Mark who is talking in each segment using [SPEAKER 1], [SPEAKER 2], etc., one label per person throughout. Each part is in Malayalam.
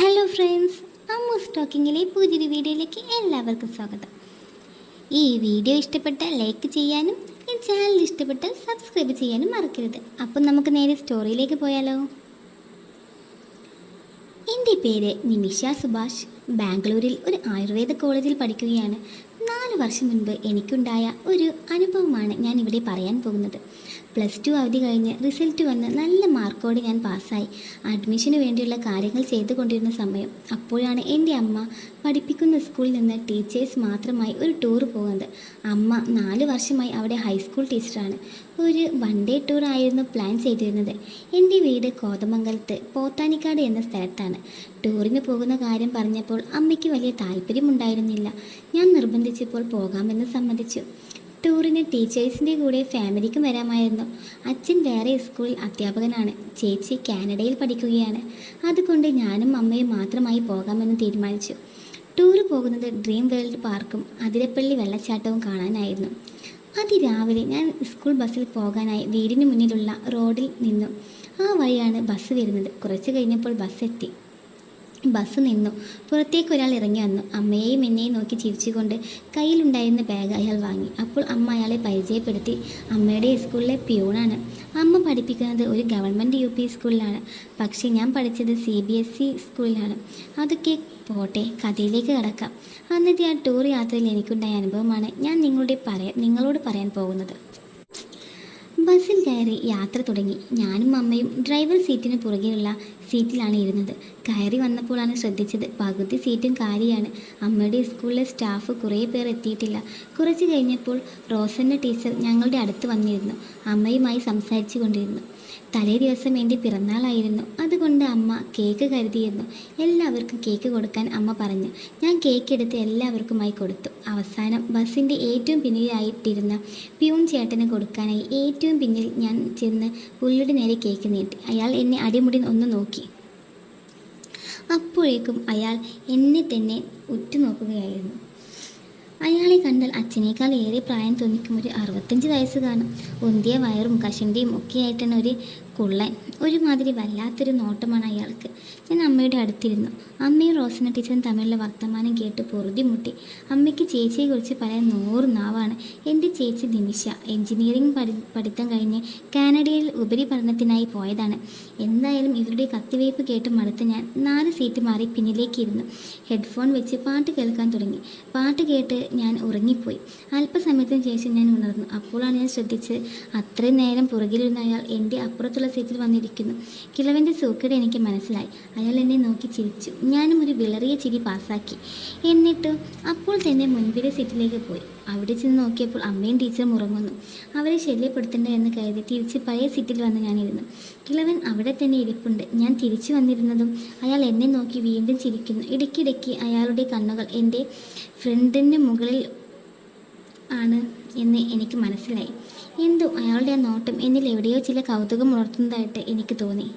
[SPEAKER 1] ഹലോ ഫ്രണ്ട്സ് അമ്മൂസ് ടോക്കിങ്ങിലെ പുതിയൊരു വീഡിയോയിലേക്ക് എല്ലാവർക്കും സ്വാഗതം. ഈ വീഡിയോ ഇഷ്ടപ്പെട്ട ലൈക്ക് ചെയ്യാനും ഈ ചാനൽ ഇഷ്ടപ്പെട്ടാൽ സബ്സ്ക്രൈബ് ചെയ്യാനും മറക്കരുത്. അപ്പം നമുക്ക് നേരെ സ്റ്റോറിയിലേക്ക് പോയാലോ? എന്റെ പേര് നിമിഷ സുഭാഷ്. ബാംഗ്ലൂരിൽ ഒരു ആയുർവേദ കോളേജിൽ പഠിക്കുകയാണ്. നാല് വർഷം മുൻപ് എനിക്കുണ്ടായ ഒരു അനുഭവമാണ് ഞാൻ ഇവിടെ പറയാൻ പോകുന്നത്. പ്ലസ് ടു അവധി കഴിഞ്ഞ് റിസൾട്ട് വന്ന് നല്ല മാർക്കോടെ ഞാൻ പാസ്സായി. അഡ്മിഷന് വേണ്ടിയുള്ള കാര്യങ്ങൾ ചെയ്തുകൊണ്ടിരുന്ന സമയം. അപ്പോഴാണ് എന്റെ അമ്മ പഠിപ്പിക്കുന്ന സ്കൂളിൽ നിന്ന് ടീച്ചേഴ്സ് മാത്രമായി ഒരു ടൂർ പോകുന്നത്. അമ്മ നാല് വർഷമായി അവിടെ ഹൈസ്കൂൾ ടീച്ചറാണ് ഒരു വൺ ഡേ ടൂർ ആയിരുന്നു പ്ലാൻ ചെയ്തിരുന്നത്. എന്റെ വീട് കോതമംഗലത്ത് പോത്താനിക്കാട് എന്ന സ്ഥലത്താണ്. ടൂറിന് പോകുന്ന കാര്യം പറഞ്ഞപ്പോൾ അമ്മയ്ക്ക് വലിയ താല്പര്യമുണ്ടായിരുന്നില്ല. ഞാൻ നിർബന്ധിച്ചപ്പോൾ പോകാമെന്ന് സമ്മതിച്ചു. ടൂറിന് ടീച്ചേഴ്സിന്റെ കൂടെ ഫാമിലിക്കും വരാമായിരുന്നു. അച്ഛൻ വേറെ സ്കൂളിൽ അധ്യാപകനാണ്. ചേച്ചി കാനഡയിൽ പഠിക്കുകയാണ്. അതുകൊണ്ട് ഞാനും അമ്മയും മാത്രമായി പോകാമെന്ന് തീരുമാനിച്ചു. ടൂർ പോകുന്നത് ഡ്രീം വേൾഡ് പാർക്കും അതിരപ്പള്ളി വെള്ളച്ചാട്ടവും കാണാനായിരുന്നു. അതിരാവിലെ ഞാൻ സ്കൂൾ ബസ്സിൽ പോകാനായി വീടിന് മുന്നിലുള്ള റോഡിൽ നിന്നു. ആ വഴിയാണ് ബസ് വരുന്നത്. കുറച്ച് കഴിഞ്ഞപ്പോൾ ബസ് എത്തി. ബസ് നിന്നു. പുറത്തേക്ക് ഒരാൾ ഇറങ്ങി വന്നു. അമ്മയെയും എന്നെയും നോക്കി ചിരിച്ചുകൊണ്ട് കയ്യിലുണ്ടായിരുന്ന ബാഗ് അയാൾ വാങ്ങി. അപ്പോൾ അമ്മ അയാളെ പരിചയപ്പെടുത്തി. അമ്മയുടെ സ്കൂളിലെ പ്യൂണാണ് അമ്മ പഠിപ്പിക്കുന്നത് ഒരു ഗവൺമെന്റ് യു പി സ്കൂളിലാണ് പക്ഷേ ഞാൻ പഠിച്ചത് സി ബി എസ് ഇ സ്കൂളിലാണ് അതൊക്കെ പോട്ടെ കഥയിലേക്ക് കടക്കാം. അന്നത്തെ ആ ടൂർ യാത്രയിൽ എനിക്കുണ്ടായ അനുഭവമാണ് ഞാൻ നിങ്ങളുടെ പറയാൻ നിങ്ങളോട് പറയാൻ പോകുന്നത്. ബസ്സിൽ കയറി യാത്ര തുടങ്ങി. ഞാനും അമ്മയും ഡ്രൈവർ സീറ്റിന് പുറകെയുള്ള സീറ്റിലാണ് ഇരുന്നത്. കയറി വന്നപ്പോഴാണ് ശ്രദ്ധിച്ചത് പകുതി സീറ്റും കാലിയാണ്. അമ്മയുടെ സ്കൂളിലെ സ്റ്റാഫ് കുറേ പേർ എത്തിയിട്ടില്ല. കുറച്ച് കഴിഞ്ഞപ്പോൾ റോസന്ന ടീച്ചർ ഞങ്ങളുടെ അടുത്ത് വന്നിരുന്നു. അമ്മയുമായി സംസാരിച്ചു കൊണ്ടിരുന്നു. തലേ ദിവസം എന്റെ പിറന്നാളായിരുന്നു. അതുകൊണ്ട് അമ്മ കേക്ക് കരുതിയിരുന്നു. എല്ലാവർക്കും കേക്ക് കൊടുക്കാൻ അമ്മ പറഞ്ഞു. ഞാൻ കേക്ക് എടുത്ത് എല്ലാവർക്കുമായി കൊടുത്തു. അവസാനം ബസ്സിന്റെ ഏറ്റവും പിന്നിലായിട്ടിരുന്ന പ്യൂൺ ചേട്ടന് കൊടുക്കാനായി ഏറ്റവും പിന്നിൽ ഞാൻ ചെന്ന് പുള്ളിയുടെ നേരെ കേക്ക് നീട്ടി. അയാൾ എന്നെ അടിമുടി ഒന്ന് നോക്കി. അപ്പോഴേക്കും അയാൾ എന്നെ തന്നെ ഉറ്റുനോക്കുകയായിരുന്നു. അയാളെ കണ്ടാൽ അച്ഛനേക്കാൾ ഏറെ പ്രായം തോന്നിക്കും. ഒരു അറുപത്തഞ്ച് വയസ്സ് കാണും. ഒന്തിയ വയറും കഷണ്ടിയും ഒക്കെ ആയിട്ടാണ് ഒരു കുള്ളൻ ഒരുമാതിരി വല്ലാത്തൊരു നോട്ടമാണ് അയാൾക്ക്. ഞാൻ അമ്മയുടെ അടുത്തിരുന്നു. അമ്മയും റോസന ടീച്ചറും തമ്മിലുള്ള വർത്തമാനം കേട്ട് പൊറുതി മുട്ടി അമ്മയ്ക്ക് ചേച്ചിയെക്കുറിച്ച് പറയാൻ നൂറ് നാവാണ്. എന്റെ ചേച്ചി നിമിഷ. എഞ്ചിനീയറിംഗ് പഠി പഠിത്തം കഴിഞ്ഞ് കാനഡയിൽ ഉപരിപഠനത്തിനായി പോയതാണ്. എന്തായാലും ഇവരുടെ കത്തിവയ്പ് കേട്ട് മടുത്ത് ഞാൻ നാല് സീറ്റ് മാറി പിന്നിലേക്കിരുന്നു. ഹെഡ്ഫോൺ വെച്ച് പാട്ട് കേൾക്കാൻ തുടങ്ങി. പാട്ട് കേട്ട് ഞാൻ ഉറങ്ങിപ്പോയി. അല്പസമയത്തിന് ശേഷം ഞാൻ ഉണർന്നു. അപ്പോഴാണ് ഞാൻ ശ്രദ്ധിച്ചത് അത്രയും നേരം പുറകിലിരുന്ന അയാൾ എന്റെ അപ്പുറത്തുള്ള സീറ്റിൽ വന്നിരിക്കുന്നു. കിളവന്റെ സൂക്കേട് എനിക്ക് മനസ്സിലായി. അയാൾ എന്നെ നോക്കി ചിരിച്ചു. ഞാനും ഒരു വിളറിയ ചിരി പാസ്സാക്കി. എന്നിട്ട് അപ്പോൾ തന്നെ മുൻപിലെ സീറ്റിലേക്ക് പോയി. അവിടെ ചെന്ന് നോക്കിയപ്പോൾ അമ്മയും ടീച്ചറും ഉറങ്ങുന്നു. അവരെ ശല്യപ്പെടുത്തണ്ട എന്ന് കരുതി തിരിച്ച് പഴയ സീറ്റിൽ വന്ന് ഞാനിരുന്നു. കിളവൻ അവിടെ തന്നെ ഇരിപ്പുണ്ട്. ഞാൻ തിരിച്ചു വന്നിരുന്നതും അയാൾ എന്നെ നോക്കി വീണ്ടും ചിരിക്കുന്നു. ഇടയ്ക്കിടയ്ക്ക് അയാളുടെ കണ്ണുകൾ എന്റെ ഫ്രണ്ടിന്റെ മുകളിൽ ആണ് എന്ന് എനിക്ക് മനസ്സിലായി. എന്തോ? അയാളുടെ ആ നോട്ടം എന്നിൽ എവിടെയോ ചില കൗതുകം ഉണർത്തുന്നതായിട്ട് എനിക്ക് തോന്നി.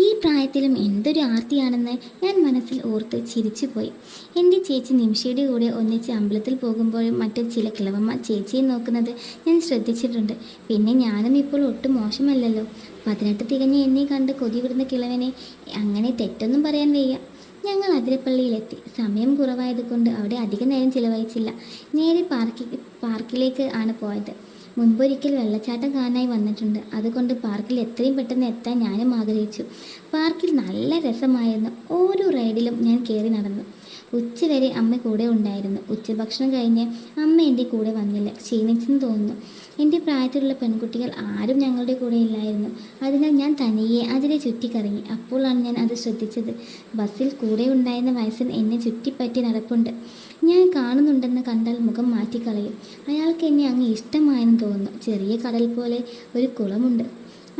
[SPEAKER 1] ഈ പ്രായത്തിലും എന്തൊരു ആർത്തിയാണെന്ന് ഞാൻ മനസ്സിൽ ഓർത്ത് ചിരിച്ചുപോയി എന്റെ ചേച്ചി നിമിഷയുടെ കൂടെ ഒന്നിച്ച് അമ്പലത്തിൽ പോകുമ്പോഴും മറ്റു ചില കിളവമ്മ ചേച്ചിയെ നോക്കുന്നത് ഞാൻ ശ്രദ്ധിച്ചിട്ടുണ്ട്. പിന്നെ ഞാനും ഇപ്പോൾ ഒട്ടും മോശമല്ലല്ലോ. പതിനെട്ട് തികഞ്ഞ എന്നെ കണ്ട് കൊതി വിടുന്ന കിളവനെ അങ്ങനെ തെറ്റൊന്നും പറയാൻ വയ്യ. ഞങ്ങൾ അതിരപ്പള്ളിയിലെത്തി. സമയം കുറവായതുകൊണ്ട് അവിടെ അധിക നേരം ചിലവഴിച്ചില്ല. നേരെ പാർക്കി പാർക്കിലേക്ക് ആണ് പോയത്. മുൻപൊരിക്കൽ വെള്ളച്ചാട്ടം കാണാനായി വന്നിട്ടുണ്ട്. അതുകൊണ്ട് പാർക്കിൽ എത്രയും പെട്ടെന്ന് എത്താൻ ഞാനും ആഗ്രഹിച്ചു. പാർക്കിൽ നല്ല രസമായിരുന്നു. ഓരോ റൈഡിലും ഞാൻ കയറി നടന്നു. ഉച്ചവരെ അമ്മ കൂടെ ഉണ്ടായിരുന്നു. ഉച്ചഭക്ഷണം കഴിഞ്ഞ് അമ്മ എന്റെ കൂടെ വന്നില്ല. ക്ഷീണിച്ചെന്ന് തോന്നുന്നു. എന്റെ പ്രായത്തിലുള്ള പെൺകുട്ടികൾ ആരും ഞങ്ങളുടെ കൂടെ ഇല്ലായിരുന്നു. അതിനാൽ ഞാൻ തനിയെ അതിനെ ചുറ്റിക്കറങ്ങി. അപ്പോഴാണ് ഞാൻ അത് ശ്രദ്ധിച്ചത്. ബസ്സിൽ കൂടെ ഉണ്ടായിരുന്ന വയസ്സിൽ എന്നെ ചുറ്റിപ്പറ്റി നടപ്പുണ്ട്. ഞാൻ കാണുന്നുണ്ടെന്ന് കണ്ടാൽ മുഖം മാറ്റിക്കളയും. അയാൾക്ക് എന്നെ അങ്ങ് ഇഷ്ടമായെന്ന് തോന്നുന്നു. ചെറിയ കടൽ പോലെ ഒരു കുളമുണ്ട്.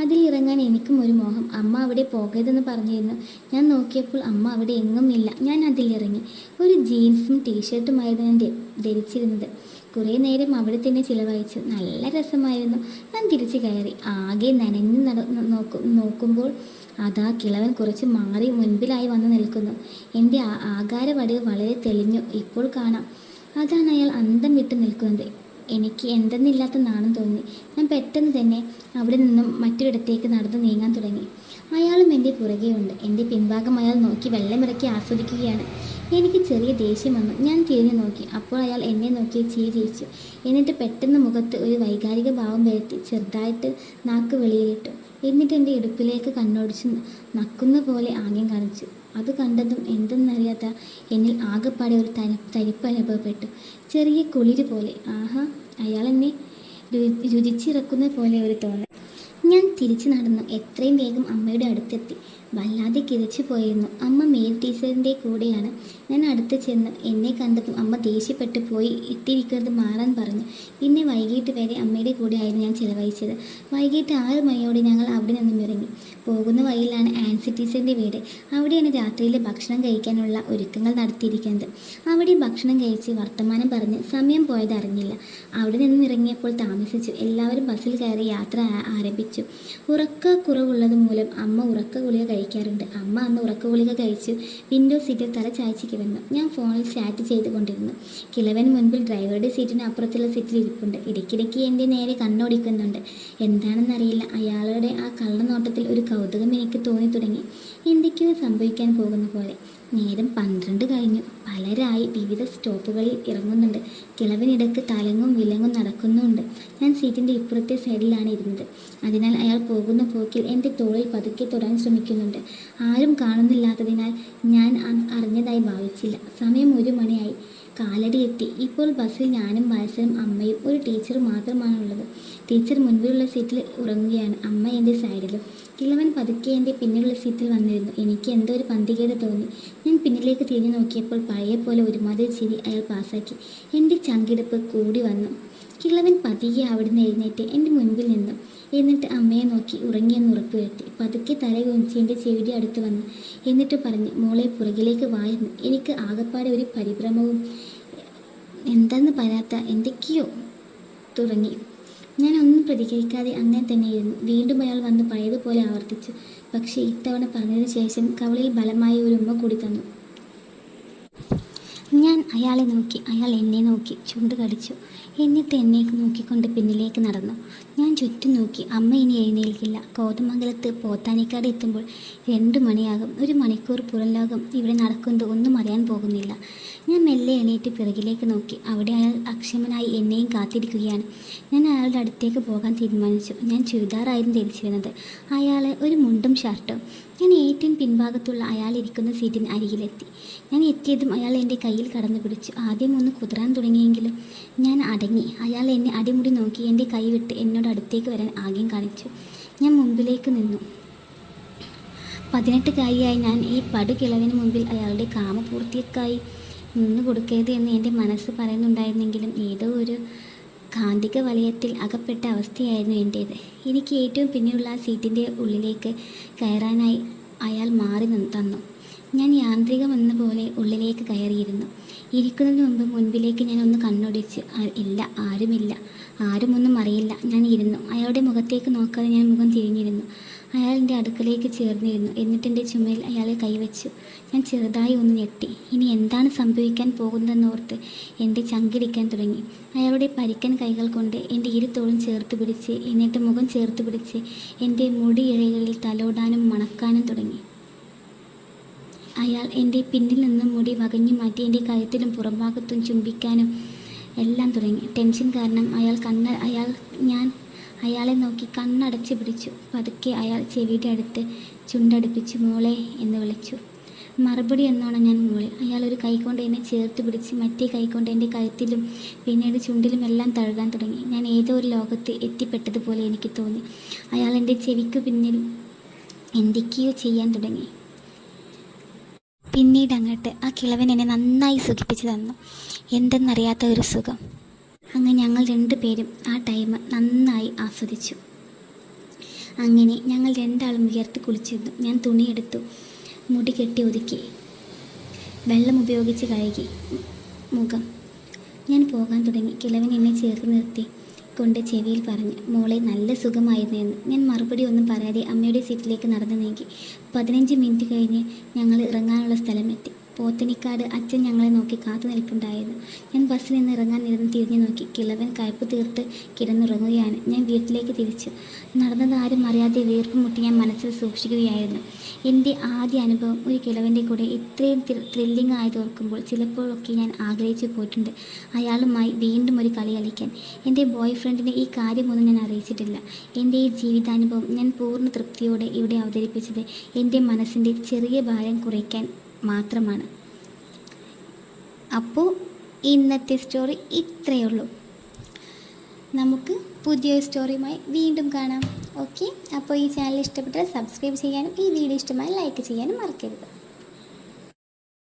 [SPEAKER 1] അതിൽ ഇറങ്ങാൻ എനിക്കും ഒരു മോഹം. അമ്മ അവിടെ പോകരുതെന്ന് പറഞ്ഞിരുന്നു. ഞാൻ നോക്കിയപ്പോൾ അമ്മ അവിടെ എങ്ങും ഇല്ല. ഞാൻ അതിലിറങ്ങി. ഒരു ജീൻസും ടീഷർട്ടുമായിരുന്നു ഞാൻ ധരിച്ചിരുന്നത്. കുറേ നേരം അവിടെ തന്നെ ചിലവഴിച്ചു. നല്ല രസമായിരുന്നു. ഞാൻ തിരിച്ചു കയറി. ആകെ നനഞ്ഞു നട നോക്കും നോക്കുമ്പോൾ അതാ കിളവൻ കുറച്ച് മാറി മുൻപിലായി വന്ന് നിൽക്കുന്നു. എന്റെ ആകാരവടിവ് വളരെ തെളിഞ്ഞു. ഇപ്പോൾ കാണാം. അതാണ് അയാൾ അന്തം വിട്ട് നിൽക്കുന്നത്. എനിക്ക് എന്തെന്നില്ലാത്ത നാണം തോന്നി. ഞാൻ പെട്ടെന്ന് തന്നെ അവിടെ നിന്നും മറ്റൊരിടത്തേക്ക് നടന്നു നീങ്ങാൻ തുടങ്ങി. അയാളും എന്റെ പുറകെയുണ്ട്. എന്റെ പിൻഭാഗം അയാൾ നോക്കി വെള്ളമിറക്കി ആസ്വദിക്കുകയാണ്. എനിക്ക് ചെറിയ ദേഷ്യം വന്നു. ഞാൻ തിരിഞ്ഞു നോക്കി. അപ്പോൾ അയാൾ എന്നെ നോക്കി ചിരിച്ചു. എന്നിട്ട് പെട്ടെന്ന് മുഖത്ത് ഒരു വൈകാരിക ഭാവം വരുത്തി ചെറുതായിട്ട് നാക്ക് വെളിയിലിട്ടു. എന്നിട്ട് എന്റെ ഇടുപ്പിലേക്ക് കണ്ണോടിച്ച് നക്കുന്ന പോലെ ആംഗ്യം കാണിച്ചു. അത് കണ്ടതും എന്തെന്നറിയാത്ത എന്നിൽ ആകെപ്പാടെ ഒരു തനി തരിപ്പ് അനുഭവപ്പെട്ടു. ചെറിയ കുളിര് പോലെ. ആഹാ അയാൾ എന്നെ രുചിച്ചിറക്കുന്ന പോലെ ഒരു തോന്നൽ. ഞാൻ തിരിച്ചു നടന്നു. എത്രയും വേഗം അമ്മയുടെ അടുത്തെത്തി. വല്ലാതെ കിതച്ചു പോയിരുന്നു. അമ്മ മെയിൽ ടീച്ചറിന്റെ കൂടെയാണ്. ഞാൻ അടുത്ത് ചെന്ന് എന്നെ കണ്ടപ്പോൾ അമ്മ ദേഷ്യപ്പെട്ടു പോയി ഇട്ടിരിക്കുന്നത് മാറാൻ പറഞ്ഞു. പിന്നെ വൈകിട്ട് വരെ അമ്മയുടെ കൂടെയായിരുന്നു ഞാൻ ചിലവഴിച്ചത്. വൈകിട്ട് ആറ് മണിയോടെ ഞങ്ങൾ അവിടെ നിന്നും ഇറങ്ങി. പോകുന്ന വഴിയിലാണ് ആൻസി ടീച്ചറിന്റെ വീട്. അവിടെയാണ് രാത്രിയിലെ ഭക്ഷണം കഴിക്കാനുള്ള ഒരുക്കങ്ങൾ നടത്തിയിരിക്കുന്നത്. അവിടെ ഭക്ഷണം കഴിച്ച് വർത്തമാനം പറഞ്ഞ് സമയം പോയത് അറിഞ്ഞില്ല. അവിടെ നിന്നും ഇറങ്ങിയപ്പോൾ താമസിച്ചു. എല്ലാവരും ബസ്സിൽ കയറി യാത്ര ആരംഭിച്ചു. ഉറക്ക കുറവുള്ളത് മൂലം അമ്മ ഉറക്ക ഗുളിക കഴിക്കാറുണ്ട്. അമ്മ അന്ന് ഉറക്ക ഗുളിക കഴിച്ചു വിൻഡോ സീറ്റിൽ തല ചായച്ച് കിടന്നു ഞാൻ ഫോണിൽ ചാറ്റ് ചെയ്തുകൊണ്ടിരുന്നു. കിളവൻ മുൻപിൽ ഡ്രൈവറുടെ സീറ്റിന് അപ്പുറത്തുള്ള സീറ്റിൽ ഇരിപ്പുണ്ട്. ഇടയ്ക്കിടയ്ക്ക് എന്റെ നേരെ കണ്ണോടിക്കുന്നുണ്ട്. എന്താണെന്നറിയില്ല. അയാളുടെ ആ കള്ളനോട്ടത്തിൽ ഒരു കൗതുകം എനിക്ക് തോന്നി തുടങ്ങി എന്തൊക്കെയോ സംഭവിക്കാൻ പോകുന്ന പോലെ. നേരം പന്ത്രണ്ട് കഴിഞ്ഞു. പലരായി വിവിധ സ്റ്റോപ്പുകളിൽ ഇറങ്ങുന്നുണ്ട്. കിളവിനിടക്ക് തലങ്ങും വിലങ്ങും നടക്കുന്നുണ്ട്. ഞാൻ സീറ്റിന്റെ ഇപ്പുറത്തെ സൈഡിലാണ് ഇരുന്നത്. അതിനാൽ അയാൾ പോകുന്ന പോക്കിൽ എന്റെ തോളിൽ പതുക്കെ തൊടാൻ ശ്രമിക്കുന്നുണ്ട്. ആരും കാണുന്നില്ലാത്തതിനാൽ ഞാൻ അറിഞ്ഞതായി ഭാവിച്ചില്ല. സമയം ഒരു മണിയായി. കാലടി എത്തി. ഇപ്പോൾ ബസ്സിൽ ഞാനും വയസ്സനും അമ്മയും ഒരു ടീച്ചറും മാത്രമാണുള്ളത്. ടീച്ചർ മുൻപിലുള്ള സീറ്റിൽ ഉറങ്ങുകയാണ്. അമ്മ എന്റെ സൈഡിലും കിളവൻ പതുക്കെ എന്റെ പിന്നിലുള്ള സീറ്റിൽ വന്നിരുന്നു. എനിക്ക് എന്തോ ഒരു പന്തികേട് തോന്നി. ഞാൻ പിന്നിലേക്ക് തിരിഞ്ഞു നോക്കിയപ്പോൾ പഴയ പോലെ ഒരുമാതിരി ചിരി അയാൾ പാസാക്കി എന്റെ ചങ്കിടുപ്പ് കൂടി വന്നു. കിളവൻ പതിയെ അവിടുന്ന് എഴുന്നേറ്റ് എന്റെ മുൻപിൽ നിന്നു. എന്നിട്ട് അമ്മയെ നോക്കി ഉറങ്ങിയെന്ന് ഉറപ്പുവരുത്തി പതുക്കെ തല കുനിച്ച് എന്റെ ചെവിയുടെ അടുത്ത് വന്നു. എന്നിട്ട് പറഞ്ഞു മോളെ പുറകിലേക്ക് വായെന്ന് എനിക്ക് ആകപ്പാടെ ഒരു പരിഭ്രമവും എന്താന്ന് പറയാത്ത എന്തൊക്കെയോ തുടങ്ങി. ഞാൻ ഒന്നും പ്രതികരിക്കാതെ അങ്ങനെ തന്നെയിരുന്നു. വീണ്ടും അയാൾ വന്ന് പഴയതുപോലെ ആവർത്തിച്ചു. പക്ഷേ ഇത്തവണ പറഞ്ഞതിന് ശേഷം കവളിൽ ബലമായ ഒരു ഉമ്മ കൂടി തന്നു. ഞാൻ അയാളെ നോക്കി അയാൾ എന്നെ നോക്കി ചുണ്ട് കടിച്ചു. എന്നിട്ട് എന്നെ നോക്കിക്കൊണ്ട് പിന്നിലേക്ക് നടന്നു. ഞാൻ ചുറ്റും നോക്കി അമ്മ ഇനി എഴുന്നേൽക്കില്ല. കോതമംഗലത്ത് പോത്താനിക്കാട് എത്തുമ്പോൾ രണ്ട് മണിയാകും. ഒരു മണിക്കൂർ പുറം ലോകം ഇവിടെ നടക്കുന്നത് ഒന്നും അറിയാൻ പോകുന്നില്ല. ഞാൻ മെല്ലെ എണീറ്റ് പിറകിലേക്ക് നോക്കി. അവിടെ അയാൾ അക്ഷമനായി എന്നെയും കാത്തിരിക്കുകയാണ്. ഞാൻ അയാളുടെ അടുത്തേക്ക് പോകാൻ തീരുമാനിച്ചു. ഞാൻ ചുരിദാറായിരുന്നു ധരിച്ചിരുന്നത്. അയാൾ ഒരു മുണ്ടും ഷർട്ടും ഞാൻ ഏറ്റവും പിൻഭാഗത്തുള്ള അയാൾ ഇരിക്കുന്ന സീറ്റിന് അരികിലെത്തി. ഞാൻ എത്തിയതും അയാൾ എന്റെ കയ്യിൽ കടന്നു പിടിച്ചു ആദ്യം ഒന്ന് കുതിരാൻ തുടങ്ങിയെങ്കിലും ഞാൻ അടങ്ങി. അയാൾ എന്നെ അടിമുടി നോക്കി എന്റെ കൈ വിട്ട് എന്നോട് അടുത്തേക്ക് വരാൻ ആഗ്യം കാണിച്ചു. ഞാൻ മുമ്പിലേക്ക് നിന്നു. പതിനെട്ടുകാരിയായി ഞാൻ ഈ പടുകിളവിന് മുമ്പിൽ അയാളുടെ കാമപൂർത്തിയക്കായി നിന്ന് കൊടുക്കരുത് എന്ന് എന്റെ മനസ്സ് പറയുന്നുണ്ടായിരുന്നെങ്കിലും ഏതോ ഒരു കാന്തിക വലയത്തിൽ അകപ്പെട്ട അവസ്ഥയായിരുന്നു എന്റേത് എനിക്ക് ഏറ്റവും പിന്നെയുള്ള സീറ്റിന്റെ ഉള്ളിലേക്ക് കയറാനായി അയാൾ മാറി തന്നു. ഞാൻ യാന്ത്രികമെന്ന പോലെ ഉള്ളിലേക്ക് കയറിയിരുന്നു. ഇരിക്കുന്നതിന് മുമ്പ് മുൻപിലേക്ക് ഞാൻ ഒന്ന് കണ്ണൊടിച്ച് ഇല്ല ആരുമില്ല. ആരുമൊന്നും അറിയില്ല. ഞാൻ ഇരുന്നു. അയാളുടെ മുഖത്തേക്ക് നോക്കാതെ ഞാൻ മുഖം തിരിഞ്ഞിരുന്നു. അയാൾ എന്റെ അടുക്കലേക്ക് ചേർന്നിരുന്നു. എന്നിട്ട് എന്റെ ചുമയിൽ അയാളെ കൈവച്ചു. ഞാൻ ചെറുതായി ഒന്ന് ഞെട്ടി. ഇനി എന്താണ് സംഭവിക്കാൻ പോകുന്നതെന്നോർത്ത് എന്റെ ചങ്കിടിക്കാൻ തുടങ്ങി. അയാളുടെ പരിക്കൻ കൈകൾ കൊണ്ട് എന്റെ ഇരുത്തോളും തോളും ചേർത്ത് പിടിച്ച് എന്നിട്ട് മുഖം ചേർത്ത് പിടിച്ച് എന്റെ മുടി ഇഴകളിൽ തലോടാനും മണക്കാനും തുടങ്ങി. അയാൾ എന്റെ പിന്നിൽ നിന്ന് മുടി വകഞ്ഞു മാറ്റി എന്റെ കഴുത്തിലും പുറംഭാഗത്തും ചുംബിക്കാനും എല്ലാം തുടങ്ങി. ടെൻഷൻ കാരണം അയാൾ കണ്ണ അയാൾ ഞാൻ അയാളെ നോക്കി കണ്ണടച്ച് പിടിച്ചു. പതുക്കെ അയാൾ ചെവിയുടെ അടുത്ത് ചുണ്ടടുപ്പിച്ച് മോളെ എന്ന് വിളിച്ചു. മറുപടി എന്നോണം ഞാൻ മോളെ? അയാൾ ഒരു കൈകൊണ്ട് എന്നെ ചേർത്ത് പിടിച്ച് മറ്റേ കൈകൊണ്ട് എന്റെ കഴുത്തിലും പിന്നീട് ചുണ്ടിലും എല്ലാം തഴുകാൻ തുടങ്ങി. ഞാൻ ഏതോ ഒരു ലോകത്ത് എത്തിപ്പെട്ടതുപോലെ എനിക്ക് തോന്നി. അയാൾ എന്റെ ചെവിക്ക് പിന്നിൽ എന്തൊക്കെയോ ചെയ്യാൻ തുടങ്ങി. പിന്നീട് അങ്ങോട്ട് ആ കിളവൻ എന്നെ നന്നായി സുഖിപ്പിച്ചു തന്നു. എന്തെന്നറിയാത്ത ഒരു സുഖം. അങ്ങനെ ഞങ്ങൾ രണ്ടുപേരും ആ ടൈം നന്നായി ആസ്വദിച്ചു. അങ്ങനെ ഞങ്ങൾ രണ്ടാളും ഉയർത്ത് കുളിച്ചിരുന്നു. ഞാൻ തുണിയെടുത്തു മുടി കെട്ടി ഒതുക്കി വെള്ളം ഉപയോഗിച്ച് കഴുകി മുഖം. ഞാൻ പോകാൻ തുടങ്ങി. കിളവൻ എന്നെ ചേർത്ത് നിർത്തി കൊണ്ട് ചെവിയിൽ പറഞ്ഞു മോളെ നല്ല സുഖമായിരുന്നു എന്ന്. ഞാൻ മറുപടി ഒന്നും പറയാതെ അമ്മയുടെ സീറ്റിലേക്ക് നടന്നു നീങ്ങി. പതിനഞ്ച് മിനിറ്റ് കഴിഞ്ഞ് ഞങ്ങൾ ഇറങ്ങാനുള്ള സ്ഥലമെത്തി പോത്തനിക്കാട് അച്ഛൻ ഞങ്ങളെ നോക്കി കാത്തു നിൽപ്പുണ്ടായിരുന്നു. ഞാൻ ബസ്സിൽ നിന്ന് ഇറങ്ങാൻ ഇരുന്ന് തിരിഞ്ഞു നോക്കി. കിളവൻ കയ്പ് തീർത്ത് കിടന്നുറങ്ങുകയാണ്. ഞാൻ വീട്ടിലേക്ക് തിരിച്ചു. നടന്നത് ആരും അറിയാതെ വീർപ്പ് മുട്ടി ഞാൻ മനസ്സിൽ സൂക്ഷിക്കുകയായിരുന്നു. എന്റെ ആദ്യ അനുഭവം ഒരു കിളവന്റെ കൂടെ ഇത്രയും ത്രില്ലിംഗ് ആയത് ഓർക്കുമ്പോൾ ചിലപ്പോഴൊക്കെ ഞാൻ ആഗ്രഹിച്ചു പോയിട്ടുണ്ട് അയാളുമായി വീണ്ടും ഒരു കളി കളിക്കാൻ. എന്റെ ബോയ് ഫ്രണ്ടിനെ ഈ കാര്യമൊന്നും ഞാൻ അറിയിച്ചിട്ടില്ല. എന്റെ ഈ ജീവിതാനുഭവം ഞാൻ പൂർണ തൃപ്തിയോടെ ഇവിടെ അവതരിപ്പിച്ചത് എന്റെ മനസ്സിന്റെ ചെറിയ ഭാരം കുറയ്ക്കാൻ മാത്രമാണ്. അപ്പോൾ ഇന്നത്തെ സ്റ്റോറി ഇത്രയേ ഉള്ളൂ. നമുക്ക് പുതിയൊരു സ്റ്റോറിയുമായി വീണ്ടും കാണാം. ഓക്കെ അപ്പോൾ ഈ ചാനൽ ഇഷ്ടപ്പെട്ടാൽ സബ്സ്ക്രൈബ് ചെയ്യാനും ഈ വീഡിയോ ഇഷ്ടമായി ലൈക്ക് ചെയ്യാനും മറക്കരുത്.